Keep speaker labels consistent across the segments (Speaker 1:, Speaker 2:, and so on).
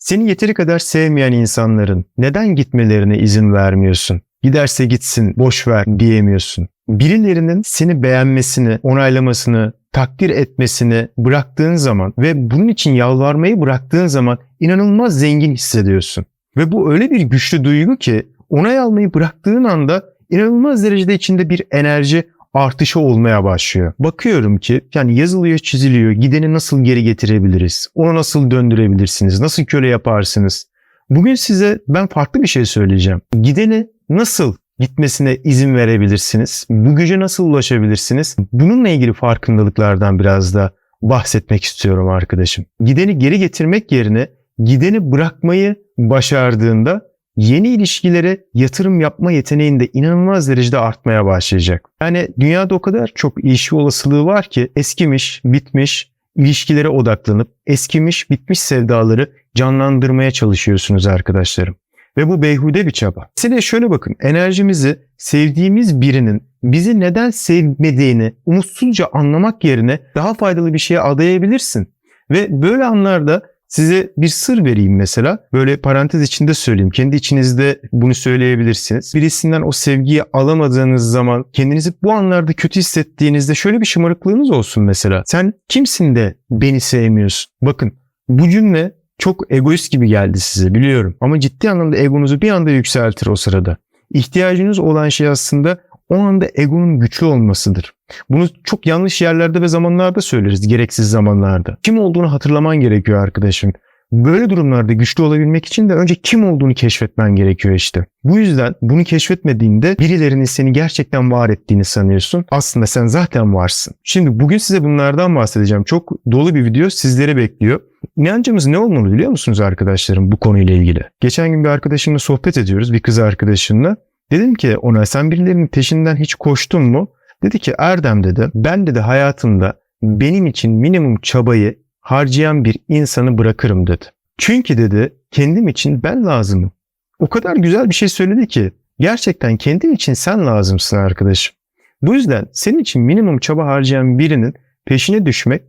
Speaker 1: Seni yeteri kadar sevmeyen insanların neden gitmelerine izin vermiyorsun? Giderse gitsin, boş ver diyemiyorsun. Birilerinin seni beğenmesini, onaylamasını, takdir etmesini bıraktığın zaman ve bunun için yalvarmayı bıraktığın zaman inanılmaz zengin hissediyorsun. Ve bu öyle bir güçlü duygu ki onay almayı bıraktığın anda inanılmaz derecede içinde bir enerji artışı olmaya başlıyor. Bakıyorum ki yani yazılıyor çiziliyor gideni nasıl geri getirebiliriz? Onu nasıl döndürebilirsiniz? Nasıl köle yaparsınız? Bugün size ben farklı bir şey söyleyeceğim. Gideni nasıl gitmesine izin verebilirsiniz? Bu güce nasıl ulaşabilirsiniz? Bununla ilgili farkındalıklardan biraz da bahsetmek istiyorum arkadaşım. Gideni geri getirmek yerine gideni bırakmayı başardığında yeni ilişkilere yatırım yapma yeteneğinde inanılmaz derecede artmaya başlayacak. Yani dünyada o kadar çok iş olasılığı var ki eskimiş, bitmiş ilişkilere odaklanıp eskimiş, bitmiş sevdaları canlandırmaya çalışıyorsunuz arkadaşlarım. Ve bu beyhude bir çaba. Size şöyle bakın enerjimizi sevdiğimiz birinin bizi neden sevmediğini umutsuzca anlamak yerine daha faydalı bir şeye adayabilirsin. Ve böyle anlarda Size bir sır vereyim mesela. Böyle parantez içinde söyleyeyim. Kendi içinizde bunu söyleyebilirsiniz. Birisinden o sevgiyi alamadığınız zaman kendinizi bu anlarda kötü hissettiğinizde şöyle bir şımarıklığınız olsun mesela. Sen kimsin de beni sevmiyorsun? Bakın bu cümle çok egoist gibi geldi size biliyorum. Ama ciddi anlamda egonuzu bir anda yükseltir o sırada. İhtiyacınız olan şey aslında o anda egonun güçlü olmasıdır. Bunu çok yanlış yerlerde ve zamanlarda söyleriz, gereksiz zamanlarda. Kim olduğunu hatırlaman gerekiyor arkadaşım. Böyle durumlarda güçlü olabilmek için de önce kim olduğunu keşfetmen gerekiyor işte. Bu yüzden bunu keşfetmediğinde birilerinin seni gerçekten var ettiğini sanıyorsun. Aslında sen zaten varsın. Şimdi bugün size bunlardan bahsedeceğim. Çok dolu bir video sizlere bekliyor. İnancımız ne olmalı biliyor musunuz arkadaşlarım bu konuyla ilgili? Geçen gün bir arkadaşımla sohbet ediyoruz, bir kız arkadaşımla. Dedim ki ona sen birilerinin peşinden hiç koştun mu? Dedi ki Erdem dedi ben dedi hayatımda benim için minimum çabayı harcayan bir insanı bırakırım dedi. Çünkü dedi kendim için ben lazımım. O kadar güzel bir şey söyledi ki gerçekten kendin için sen lazımsın arkadaşım. Bu yüzden senin için minimum çaba harcayan birinin peşine düşmek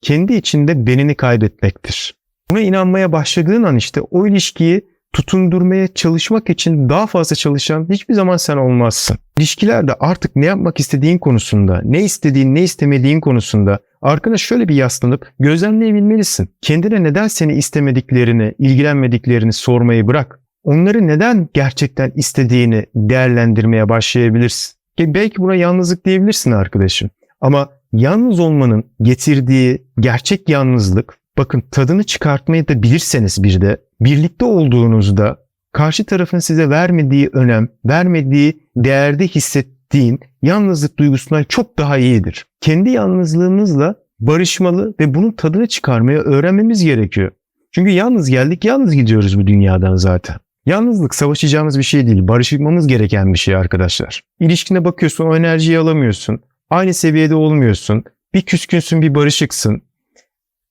Speaker 1: kendi içinde benini kaybetmektir. Buna inanmaya başladığın an işte o ilişkiyi tutundurmaya çalışmak için daha fazla çalışan hiçbir zaman sen olmazsın. İlişkilerde artık ne yapmak istediğin konusunda, ne istediğin, ne istemediğin konusunda arkana şöyle bir yaslanıp gözlemleyebilmelisin. Kendine neden seni istemediklerini, ilgilenmediklerini sormayı bırak. Onları neden gerçekten istediğini değerlendirmeye başlayabilirsin. Ki belki buna yalnızlık diyebilirsin arkadaşım. Ama yalnız olmanın getirdiği gerçek yalnızlık bakın tadını çıkartmayı da bilirseniz bir de birlikte olduğunuzda karşı tarafın size vermediği önem, vermediği değerde hissettiğin yalnızlık duygusundan çok daha iyidir. Kendi yalnızlığımızla barışmalı ve bunun tadını çıkarmaya öğrenmemiz gerekiyor. Çünkü yalnız geldik, yalnız gidiyoruz bu dünyadan zaten. Yalnızlık savaşacağımız bir şey değil, barışmamız gereken bir şey arkadaşlar. İlişkine bakıyorsun, o enerjiyi alamıyorsun. Aynı seviyede olmuyorsun. Bir küskünsün, bir barışıksın.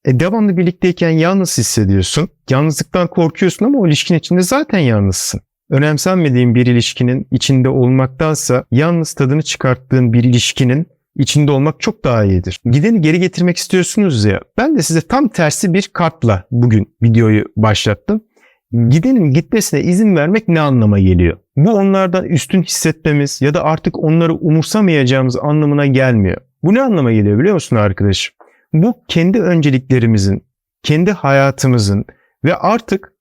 Speaker 1: E, devamlı birlikteyken yalnız hissediyorsun. Yalnızlıktan korkuyorsun ama o ilişkin içinde zaten yalnızsın. Önemsenmediğin bir ilişkinin içinde olmaktansa yalnız tadını çıkarttığın bir ilişkinin içinde olmak çok daha iyidir. Gideni geri getirmek istiyorsunuz ya. Ben de size tam tersi bir kartla bugün videoyu başlattım. Gidenin gitmesine izin vermek ne anlama geliyor? Bu onlardan üstün hissetmemiz ya da artık onları umursamayacağımız anlamına gelmiyor. Bu ne anlama geliyor biliyor musun arkadaşım? Bu kendi önceliklerimizin, kendi hayatımızın ve artık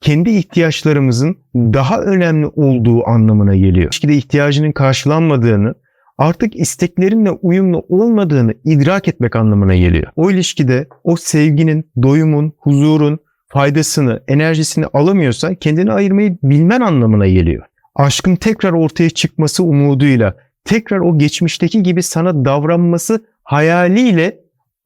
Speaker 1: kendi ihtiyaçlarımızın daha önemli olduğu anlamına geliyor. İlişkide ihtiyacının karşılanmadığını, artık isteklerinle uyumlu olmadığını idrak etmek anlamına geliyor. O ilişkide o sevginin, doyumun, huzurun faydasını, enerjisini alamıyorsan kendini ayırmayı bilmen anlamına geliyor. Aşkın tekrar ortaya çıkması umuduyla, tekrar o geçmişteki gibi sana davranması hayaliyle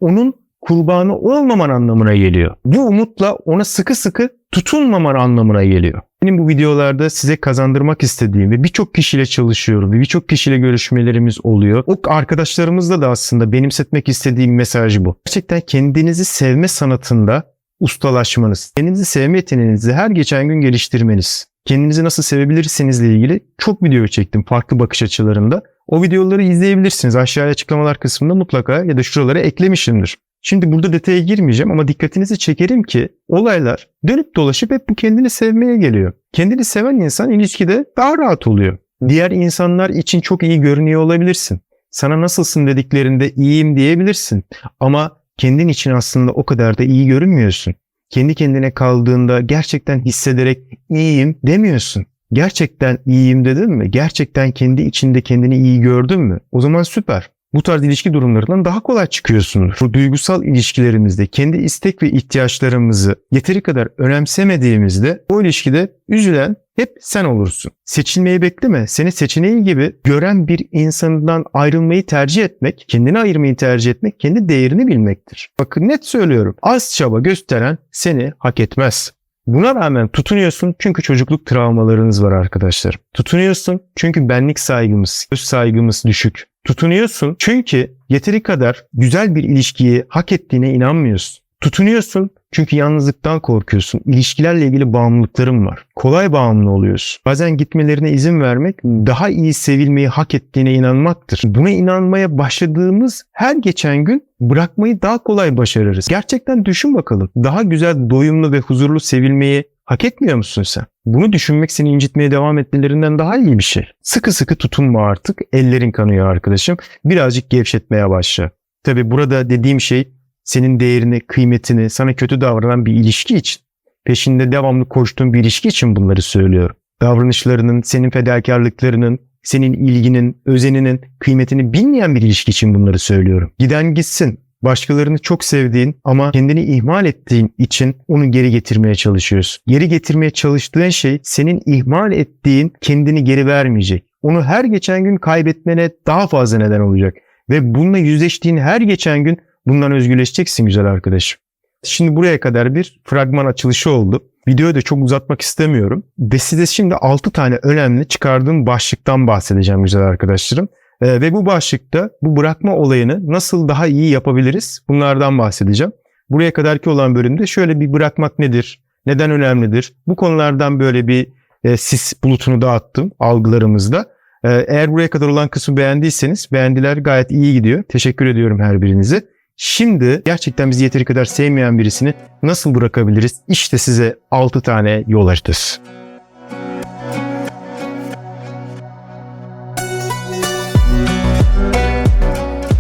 Speaker 1: onun kurbanı olmaman anlamına geliyor. Bu umutla ona sıkı sıkı tutunmaman anlamına geliyor. Benim bu videolarda size kazandırmak istediğim ve birçok kişiyle çalışıyorum ve birçok kişiyle görüşmelerimiz oluyor. O arkadaşlarımızla da aslında benimsetmek istediğim mesaj bu. Gerçekten kendinizi sevme sanatında ustalaşmanız, kendinizi sevme yeteneğinizi her geçen gün geliştirmeniz, kendinizi nasıl sevebilirsinizle ilgili çok video çektim farklı bakış açılarında. O videoları izleyebilirsiniz. Aşağıya açıklamalar kısmında mutlaka ya da şuralara eklemişimdir. Şimdi burada detaya girmeyeceğim ama dikkatinizi çekerim ki olaylar dönüp dolaşıp hep bu kendini sevmeye geliyor. Kendini seven insan ilişkide daha rahat oluyor. Diğer insanlar için çok iyi görünüyor olabilirsin. Sana nasılsın dediklerinde iyiyim diyebilirsin. Ama kendin için aslında o kadar da iyi görünmüyorsun. Kendi kendine kaldığında gerçekten hissederek iyiyim demiyorsun. Gerçekten iyiyim dedin mi? Gerçekten kendi içinde kendini iyi gördün mü? O zaman süper. Bu tarz ilişki durumlarından daha kolay çıkıyorsundur. Bu duygusal ilişkilerimizde kendi istek ve ihtiyaçlarımızı yeteri kadar önemsemediğimizde o ilişkide üzülen hep sen olursun. Seçilmeyi bekleme. Seni seçeneği gibi gören bir insandan ayrılmayı tercih etmek, kendini ayırmayı tercih etmek, kendi değerini bilmektir. Bakın net söylüyorum. Az çaba gösteren seni hak etmez. Buna rağmen tutunuyorsun çünkü çocukluk travmalarınız var arkadaşlar. Tutunuyorsun çünkü benlik saygımız, öz saygımız düşük. Tutunuyorsun çünkü yeteri kadar güzel bir ilişkiyi hak ettiğine inanmıyorsun. Tutunuyorsun çünkü yalnızlıktan korkuyorsun. İlişkilerle ilgili bağımlılıkların var. Kolay bağımlı oluyorsun. Bazen gitmelerine izin vermek daha iyi sevilmeyi hak ettiğine inanmaktır. Buna inanmaya başladığımız her geçen gün bırakmayı daha kolay başarırız. Gerçekten düşün bakalım. Daha güzel, doyumlu ve huzurlu sevilmeyi hak etmiyor musun sen? Bunu düşünmek seni incitmeye devam etmelerinden daha iyi bir şey. Sıkı sıkı tutunma artık. Ellerin kanıyor arkadaşım. Birazcık gevşetmeye başla. Tabi burada dediğim şey senin değerini, kıymetini, sana kötü davranan bir ilişki için, peşinde devamlı koştuğun bir ilişki için bunları söylüyorum. Davranışlarının, senin fedakarlıklarının, senin ilginin, özeninin kıymetini bilmeyen bir ilişki için bunları söylüyorum. Giden gitsin. Başkalarını çok sevdiğin ama kendini ihmal ettiğin için onu geri getirmeye çalışıyorsun. Geri getirmeye çalıştığın şey senin ihmal ettiğin kendini geri vermeyecek. Onu her geçen gün kaybetmene daha fazla neden olacak. Ve bununla yüzleştiğin her geçen gün Bundan özgürleşeceksin güzel arkadaşım. Şimdi buraya kadar bir fragman açılışı oldu. Videoyu da çok uzatmak istemiyorum. Ve size şimdi 6 tane önemli çıkardığım başlıktan bahsedeceğim güzel arkadaşlarım. Ee, ve bu başlıkta bu bırakma olayını nasıl daha iyi yapabiliriz? Bunlardan bahsedeceğim. Buraya kadarki olan bölümde şöyle bir bırakmak nedir? Neden önemlidir? Bu konulardan böyle bir e, sis bulutunu dağıttım algılarımızda. Ee, eğer buraya kadar olan kısmı beğendiyseniz beğendiler gayet iyi gidiyor. Teşekkür ediyorum her birinize. Şimdi gerçekten bizi yeteri kadar sevmeyen birisini nasıl bırakabiliriz? İşte size 6 tane yol haritası.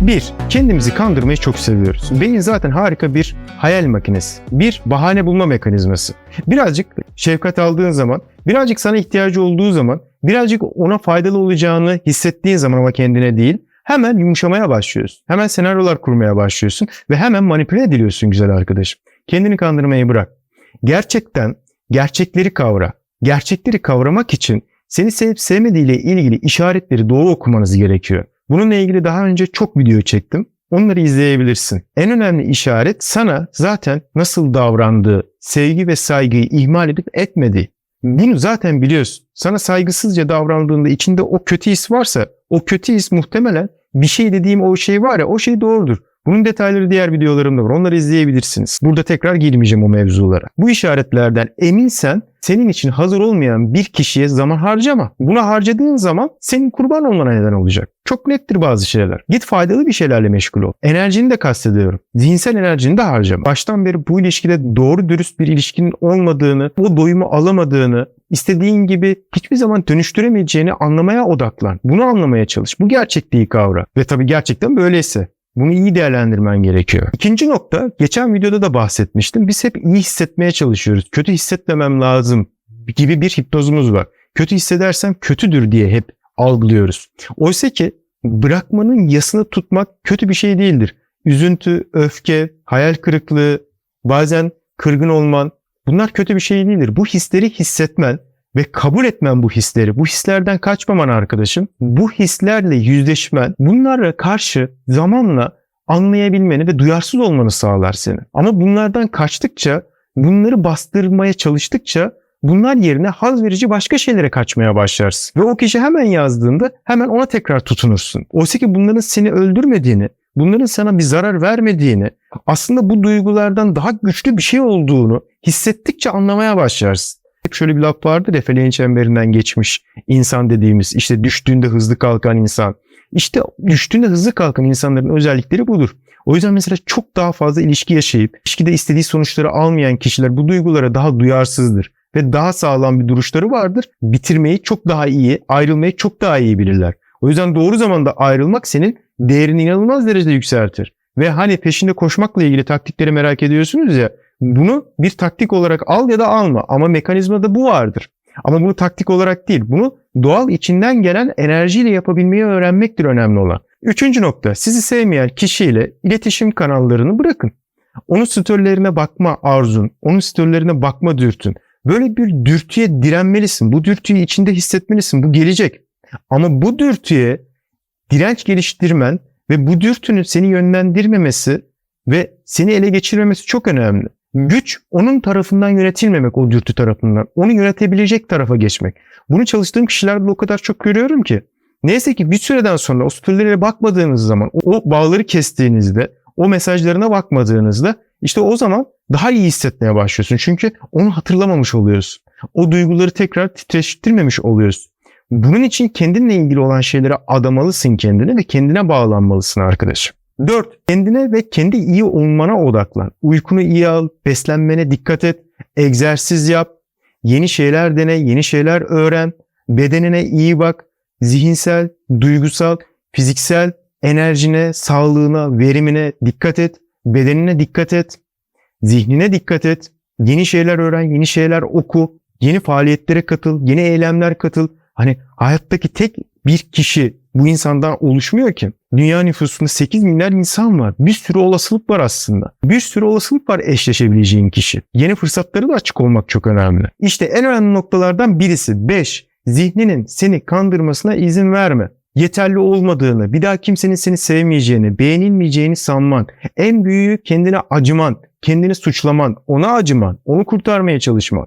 Speaker 1: Bir, kendimizi kandırmayı çok seviyoruz. Beyin zaten harika bir hayal makinesi. Bir, bahane bulma mekanizması. Birazcık şefkat aldığın zaman, birazcık sana ihtiyacı olduğu zaman, birazcık ona faydalı olacağını hissettiğin zaman ama kendine değil, hemen yumuşamaya başlıyorsun. Hemen senaryolar kurmaya başlıyorsun ve hemen manipüle ediliyorsun güzel arkadaşım. Kendini kandırmayı bırak. Gerçekten gerçekleri kavra. Gerçekleri kavramak için seni sevip sevmediğiyle ilgili işaretleri doğru okumanız gerekiyor. Bununla ilgili daha önce çok video çektim. Onları izleyebilirsin. En önemli işaret sana zaten nasıl davrandığı, sevgi ve saygıyı ihmal edip etmediği. Bunu zaten biliyorsun. Sana saygısızca davrandığında içinde o kötü his varsa o kötü his muhtemelen bir şey dediğim o şey var ya o şey doğrudur. Bunun detayları diğer videolarımda var. Onları izleyebilirsiniz. Burada tekrar girmeyeceğim o mevzulara. Bu işaretlerden eminsen senin için hazır olmayan bir kişiye zaman harcama. Buna harcadığın zaman senin kurban olmana neden olacak. Çok nettir bazı şeyler. Git faydalı bir şeylerle meşgul ol. Enerjini de kastediyorum. Zihinsel enerjini de harcama. Baştan beri bu ilişkide doğru dürüst bir ilişkinin olmadığını, o doyumu alamadığını, istediğin gibi hiçbir zaman dönüştüremeyeceğini anlamaya odaklan. Bunu anlamaya çalış. Bu gerçekliği kavra. Ve tabii gerçekten böyleyse bunu iyi değerlendirmen gerekiyor. İkinci nokta, geçen videoda da bahsetmiştim. Biz hep iyi hissetmeye çalışıyoruz. Kötü hissetmemem lazım gibi bir hipnozumuz var. Kötü hissedersem kötüdür diye hep algılıyoruz. Oysa ki bırakmanın yasını tutmak kötü bir şey değildir. Üzüntü, öfke, hayal kırıklığı, bazen kırgın olman bunlar kötü bir şey değildir. Bu hisleri hissetmen ve kabul etmen bu hisleri, bu hislerden kaçmaman arkadaşım, bu hislerle yüzleşmen, bunlara karşı zamanla anlayabilmeni ve duyarsız olmanı sağlar seni. Ama bunlardan kaçtıkça, bunları bastırmaya çalıştıkça bunlar yerine haz verici başka şeylere kaçmaya başlarsın. Ve o kişi hemen yazdığında hemen ona tekrar tutunursun. Oysa ki bunların seni öldürmediğini, bunların sana bir zarar vermediğini, aslında bu duygulardan daha güçlü bir şey olduğunu hissettikçe anlamaya başlarsın. Hep şöyle bir laf vardır ya feleğin çemberinden geçmiş insan dediğimiz işte düştüğünde hızlı kalkan insan, İşte düştüğünde hızlı kalkan insanların özellikleri budur. O yüzden mesela çok daha fazla ilişki yaşayıp ilişkide istediği sonuçları almayan kişiler bu duygulara daha duyarsızdır ve daha sağlam bir duruşları vardır. Bitirmeyi çok daha iyi, ayrılmayı çok daha iyi bilirler. O yüzden doğru zamanda ayrılmak senin değerini inanılmaz derecede yükseltir. Ve hani peşinde koşmakla ilgili taktikleri merak ediyorsunuz ya bunu bir taktik olarak al ya da alma ama mekanizmada bu vardır. Ama bunu taktik olarak değil bunu doğal içinden gelen enerjiyle yapabilmeyi öğrenmektir önemli olan. Üçüncü nokta sizi sevmeyen kişiyle iletişim kanallarını bırakın. Onun storylerine bakma arzun, onun storylerine bakma dürtün. Böyle bir dürtüye direnmelisin. Bu dürtüyü içinde hissetmelisin. Bu gelecek. Ama bu dürtüye direnç geliştirmen ve bu dürtünün seni yönlendirmemesi ve seni ele geçirmemesi çok önemli. Güç onun tarafından yönetilmemek o dürtü tarafından. Onu yönetebilecek tarafa geçmek. Bunu çalıştığım kişilerde o kadar çok görüyorum ki. Neyse ki bir süreden sonra o storylerine bakmadığınız zaman, o bağları kestiğinizde, o mesajlarına bakmadığınızda işte o zaman daha iyi hissetmeye başlıyorsun. Çünkü onu hatırlamamış oluyorsun. O duyguları tekrar titreştirmemiş oluyorsun. Bunun için kendinle ilgili olan şeylere adamalısın kendini ve kendine bağlanmalısın arkadaşım. 4. Kendine ve kendi iyi olmana odaklan. Uykunu iyi al, beslenmene dikkat et, egzersiz yap, yeni şeyler dene, yeni şeyler öğren, bedenine iyi bak, zihinsel, duygusal, fiziksel enerjine, sağlığına, verimine dikkat et, bedenine dikkat et, zihnine dikkat et, yeni şeyler öğren, yeni şeyler oku, yeni faaliyetlere katıl, yeni eylemler katıl. Hani hayattaki tek bir kişi bu insandan oluşmuyor ki. Dünya nüfusunda 8 milyar insan var. Bir sürü olasılık var aslında. Bir sürü olasılık var eşleşebileceğin kişi. Yeni fırsatları da açık olmak çok önemli. İşte en önemli noktalardan birisi 5. Zihninin seni kandırmasına izin verme. Yeterli olmadığını, bir daha kimsenin seni sevmeyeceğini, beğenilmeyeceğini sanman, en büyüğü kendine acıman, kendini suçlaman, ona acıman, onu kurtarmaya çalışman.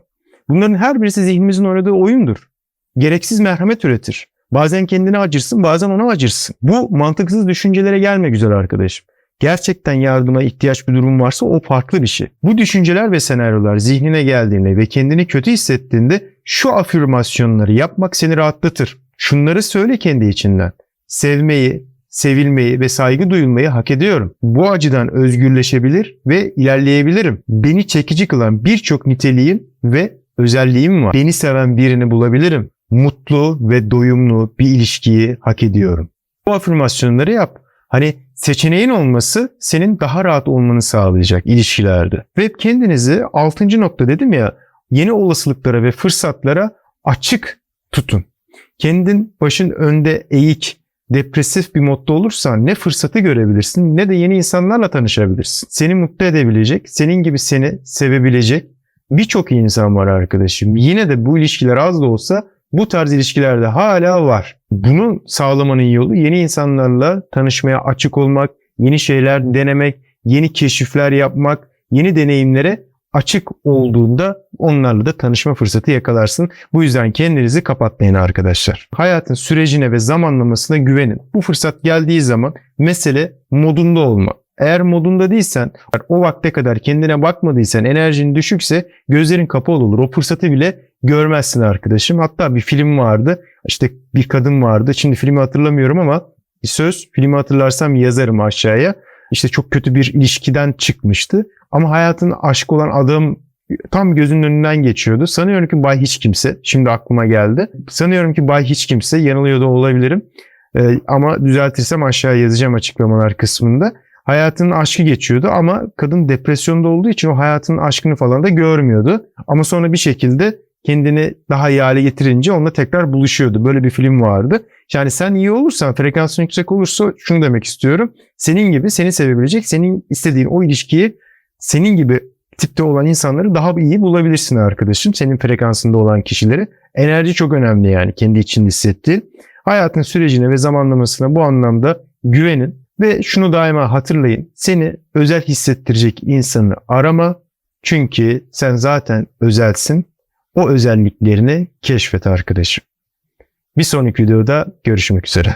Speaker 1: Bunların her birisi zihnimizin oynadığı oyundur. Gereksiz merhamet üretir. Bazen kendine acırsın, bazen ona acırsın. Bu mantıksız düşüncelere gelme güzel arkadaşım. Gerçekten yardıma ihtiyaç bir durum varsa o farklı bir şey. Bu düşünceler ve senaryolar zihnine geldiğinde ve kendini kötü hissettiğinde şu afirmasyonları yapmak seni rahatlatır. Şunları söyle kendi içinden. Sevmeyi, sevilmeyi ve saygı duyulmayı hak ediyorum. Bu açıdan özgürleşebilir ve ilerleyebilirim. Beni çekici kılan birçok niteliğim ve özelliğim var. Beni seven birini bulabilirim. Mutlu ve doyumlu bir ilişkiyi hak ediyorum. Bu afirmasyonları yap. Hani seçeneğin olması senin daha rahat olmanı sağlayacak ilişkilerde. Ve kendinizi 6. nokta dedim ya yeni olasılıklara ve fırsatlara açık tutun. Kendin başın önde eğik, depresif bir modda olursan ne fırsatı görebilirsin ne de yeni insanlarla tanışabilirsin. Seni mutlu edebilecek, senin gibi seni sevebilecek birçok insan var arkadaşım. Yine de bu ilişkiler az da olsa bu tarz ilişkilerde hala var. Bunu sağlamanın yolu yeni insanlarla tanışmaya açık olmak, yeni şeyler denemek, yeni keşifler yapmak, yeni deneyimlere açık olduğunda onlarla da tanışma fırsatı yakalarsın. Bu yüzden kendinizi kapatmayın arkadaşlar. Hayatın sürecine ve zamanlamasına güvenin. Bu fırsat geldiği zaman mesele modunda olma. Eğer modunda değilsen, o vakte kadar kendine bakmadıysan, enerjin düşükse gözlerin kapalı olur. O fırsatı bile görmezsin arkadaşım. Hatta bir film vardı. İşte bir kadın vardı. Şimdi filmi hatırlamıyorum ama bir söz. Filmi hatırlarsam yazarım aşağıya. İşte çok kötü bir ilişkiden çıkmıştı. Ama hayatın aşk olan adam tam gözünün önünden geçiyordu. Sanıyorum ki Bay Hiç Kimse. Şimdi aklıma geldi. Sanıyorum ki Bay Hiç Kimse. Yanılıyor da olabilirim. Ee, ama düzeltirsem aşağıya yazacağım açıklamalar kısmında. Hayatının aşkı geçiyordu ama kadın depresyonda olduğu için o hayatının aşkını falan da görmüyordu. Ama sonra bir şekilde kendini daha iyi hale getirince onunla tekrar buluşuyordu. Böyle bir film vardı. Yani sen iyi olursan, frekansın yüksek olursa şunu demek istiyorum. Senin gibi seni sevebilecek, senin istediğin o ilişkiyi senin gibi tipte olan insanları daha iyi bulabilirsin arkadaşım. Senin frekansında olan kişileri. Enerji çok önemli yani kendi içinde hissettiğin. Hayatın sürecine ve zamanlamasına bu anlamda güvenin ve şunu daima hatırlayın. Seni özel hissettirecek insanı arama. Çünkü sen zaten özelsin. O özelliklerini keşfet arkadaşım. Bir sonraki videoda görüşmek üzere.